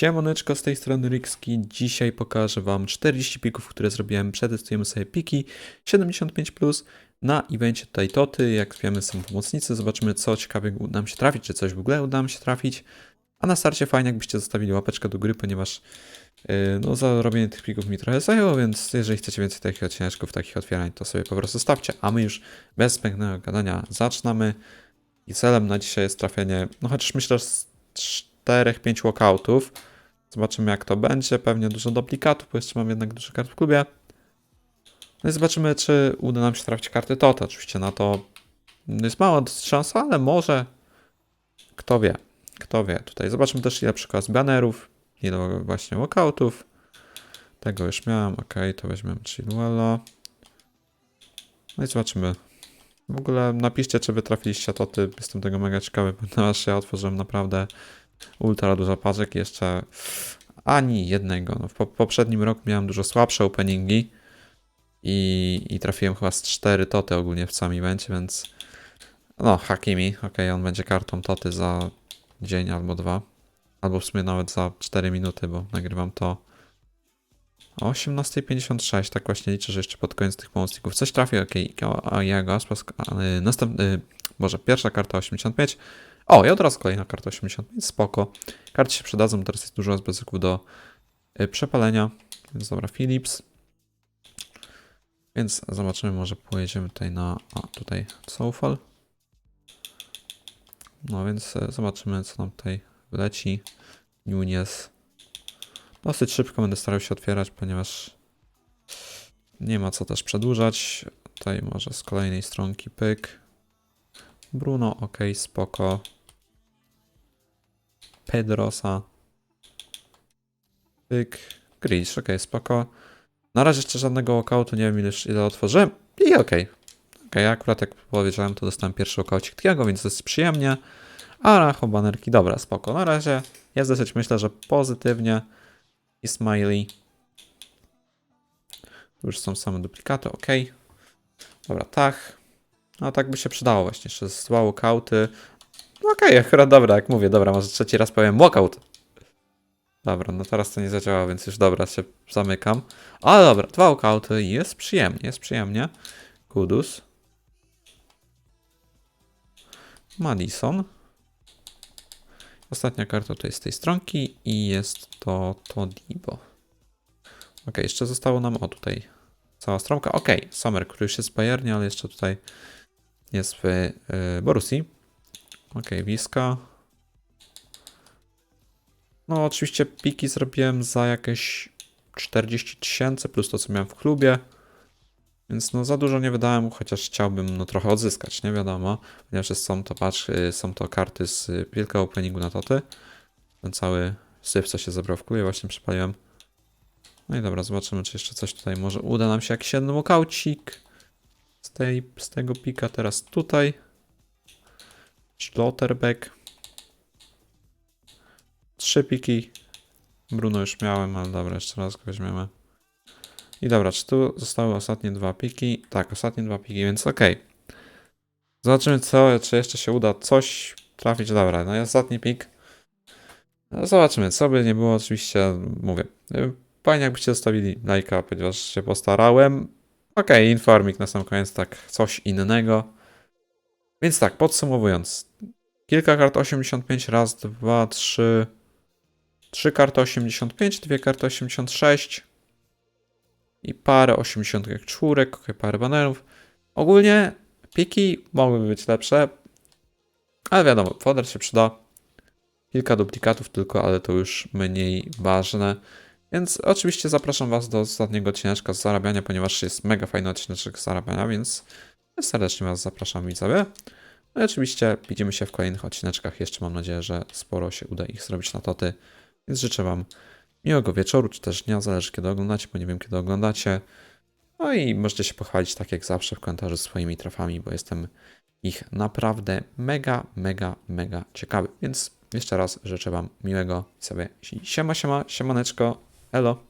Siemoneczko, z tej strony Rikski. Dzisiaj pokażę Wam 40 pików, które zrobiłem. Przetestujemy sobie piki 75+. Na evencie tutaj Toty, jak wiemy są pomocnicy. Zobaczymy co ciekawego uda nam się trafić, czy coś w ogóle uda nam się trafić. A na starcie fajnie jakbyście zostawili łapeczkę do gry, ponieważ yy, no zarobienie tych plików mi trochę zajęło, więc jeżeli chcecie więcej takich odcineczków, takich otwierań, to sobie po prostu stawcie. A my już bez gadania zaczynamy. I celem na dzisiaj jest trafienie, no chociaż myślę, że z 4-5 walkoutów. Zobaczymy jak to będzie. Pewnie dużo duplikatów, bo jeszcze mam jednak dużo kart w klubie. No i zobaczymy, czy uda nam się trafić karty TOT. Oczywiście na to jest mała szansa, ale może. Kto wie. Kto wie. Tutaj zobaczymy też ile przykład z banerów, ile właśnie walkoutów. Tego już miałem. Ok, to weźmiemy Chilwella. No i zobaczymy. W ogóle napiszcie, czy wy trafiliście toty. Jestem tego mega ciekawy, ponieważ ja otworzyłem naprawdę ultra dużo paczek. Jeszcze ani jednego. No, w po poprzednim roku miałem dużo słabsze openingi i, i trafiłem chyba z 4 toty ogólnie w całym evencie, więc no, Hakimi, ok, on będzie kartą toty za dzień albo dwa. Albo w sumie nawet za 4 minuty, bo nagrywam to o 18.56, tak właśnie liczę, że jeszcze pod koniec tych pomocników coś trafi, a jego następny, może pierwsza karta 85, o, i od razu kolejna karta 85, spoko. Karty się przydadzą, teraz jest dużo bezpieków do y, przepalenia, więc dobra, Philips. Więc zobaczymy, może pojedziemy tutaj na, a tutaj Soulfall. No więc y, zobaczymy, co nam tutaj leci. Nunes. Dosyć szybko będę starał się otwierać, ponieważ nie ma co też przedłużać. Tutaj może z kolejnej stronki pyk. Bruno, ok, spoko. Pedrosa. Pyk. Grinch, ok, spoko. Na razie jeszcze żadnego walkoutu, nie wiem ile, ile otworzyłem. I ok. Ok, akurat jak powiedziałem, to dostałem pierwszy walkoucik Tiago, więc to jest przyjemnie. A Racho banerki, dobra, spoko. Na razie jest dosyć, myślę, że pozytywnie. I smiley. Już są same duplikaty, ok. Dobra, tak. No tak by się przydało właśnie, jeszcze z walkouty. No okej, akurat dobra, jak mówię, dobra, może trzeci raz powiem walkout. Dobra, no teraz to nie zadziała, więc już dobra, się zamykam. Ale dobra, dwa walkouty, jest przyjemnie, jest przyjemnie. Kudus. Madison. Ostatnia karta tutaj z tej stronki i jest to Todibo. Ok, jeszcze zostało nam, o tutaj cała stronka. Ok, Summer, który już jest w Bayernie, ale jeszcze tutaj jest w yy, Borussii. Ok, Wiska. No oczywiście piki zrobiłem za jakieś 40 tysięcy plus to co miałem w klubie. Więc no za dużo nie wydałem, chociaż chciałbym no trochę odzyskać, nie wiadomo. Ponieważ są to, patrz, y, są to karty z wielkiego openingu na toty. Ten cały syf, co się zebrał w klubie, właśnie przypaliłem. No i dobra, zobaczymy, czy jeszcze coś tutaj może uda nam się jakiś jeden z, tej, z tego pika teraz tutaj. Schlotterbeck. Trzy piki. Bruno już miałem, ale dobra, jeszcze raz go weźmiemy. I dobra, czy tu zostały ostatnie dwa piki? Tak, ostatnie dwa piki, więc ok. Zobaczymy co, czy jeszcze się uda coś trafić. Dobra, no i ostatni pik. No, zobaczymy, co by nie było, oczywiście mówię. Fajnie jakbyście zostawili lajka, ponieważ się postarałem. Ok, informik na sam koniec, tak coś innego. Więc tak, podsumowując. Kilka kart 85, raz, dwa, trzy. Trzy karty 85, dwie karty 86 i parę 80 czwórek, parę banerów. Ogólnie piki mogłyby być lepsze, ale wiadomo, foder się przyda. Kilka duplikatów tylko, ale to już mniej ważne. Więc oczywiście zapraszam Was do ostatniego odcineczka z zarabiania, ponieważ jest mega fajny odcineczek z zarabiania, więc serdecznie Was zapraszam widzowie. No i oczywiście widzimy się w kolejnych odcineczkach. Jeszcze mam nadzieję, że sporo się uda ich zrobić na toty. Więc życzę Wam miłego wieczoru, czy też dnia, zależy kiedy oglądacie, bo nie wiem kiedy oglądacie. No i możecie się pochwalić tak jak zawsze w komentarzu swoimi trafami, bo jestem ich naprawdę mega, mega, mega ciekawy. Więc jeszcze raz życzę Wam miłego sobie siema, siema, siemaneczko, elo.